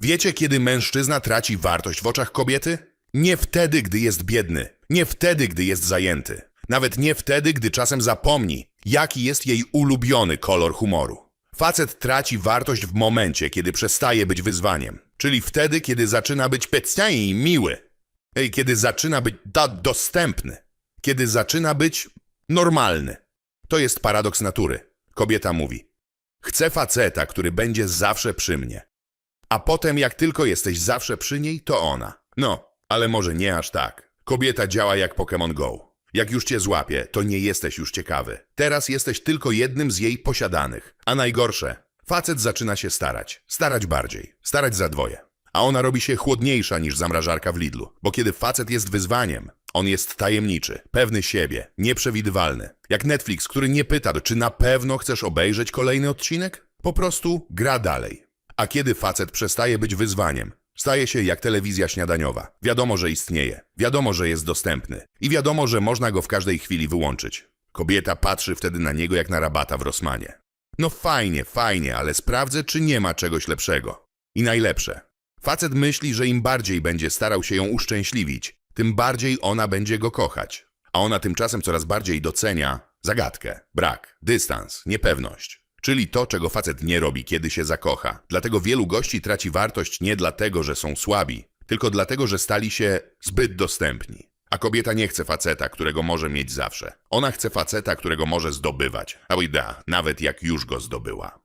Wiecie, kiedy mężczyzna traci wartość w oczach kobiety? Nie wtedy, gdy jest biedny, nie wtedy, gdy jest zajęty, nawet nie wtedy, gdy czasem zapomni, jaki jest jej ulubiony kolor humoru. Facet traci wartość w momencie, kiedy przestaje być wyzwaniem, czyli wtedy, kiedy zaczyna być pecjaj i miły. Kiedy zaczyna być da dostępny, kiedy zaczyna być normalny. To jest paradoks natury. Kobieta mówi: Chcę faceta, który będzie zawsze przy mnie. A potem, jak tylko jesteś zawsze przy niej, to ona. No, ale może nie aż tak. Kobieta działa jak Pokémon Go. Jak już cię złapie, to nie jesteś już ciekawy. Teraz jesteś tylko jednym z jej posiadanych. A najgorsze, facet zaczyna się starać. Starać bardziej. Starać za dwoje. A ona robi się chłodniejsza niż zamrażarka w Lidlu. Bo kiedy facet jest wyzwaniem, on jest tajemniczy, pewny siebie, nieprzewidywalny. Jak Netflix, który nie pyta, czy na pewno chcesz obejrzeć kolejny odcinek? Po prostu gra dalej. A kiedy facet przestaje być wyzwaniem, staje się jak telewizja śniadaniowa. Wiadomo, że istnieje, wiadomo, że jest dostępny i wiadomo, że można go w każdej chwili wyłączyć. Kobieta patrzy wtedy na niego jak na rabata w Rosmanie. No fajnie, fajnie, ale sprawdzę, czy nie ma czegoś lepszego. I najlepsze. Facet myśli, że im bardziej będzie starał się ją uszczęśliwić, tym bardziej ona będzie go kochać. A ona tymczasem coraz bardziej docenia zagadkę, brak, dystans, niepewność. Czyli to, czego facet nie robi, kiedy się zakocha. Dlatego wielu gości traci wartość nie dlatego, że są słabi, tylko dlatego, że stali się zbyt dostępni. A kobieta nie chce faceta, którego może mieć zawsze. Ona chce faceta, którego może zdobywać. A da, nawet jak już go zdobyła.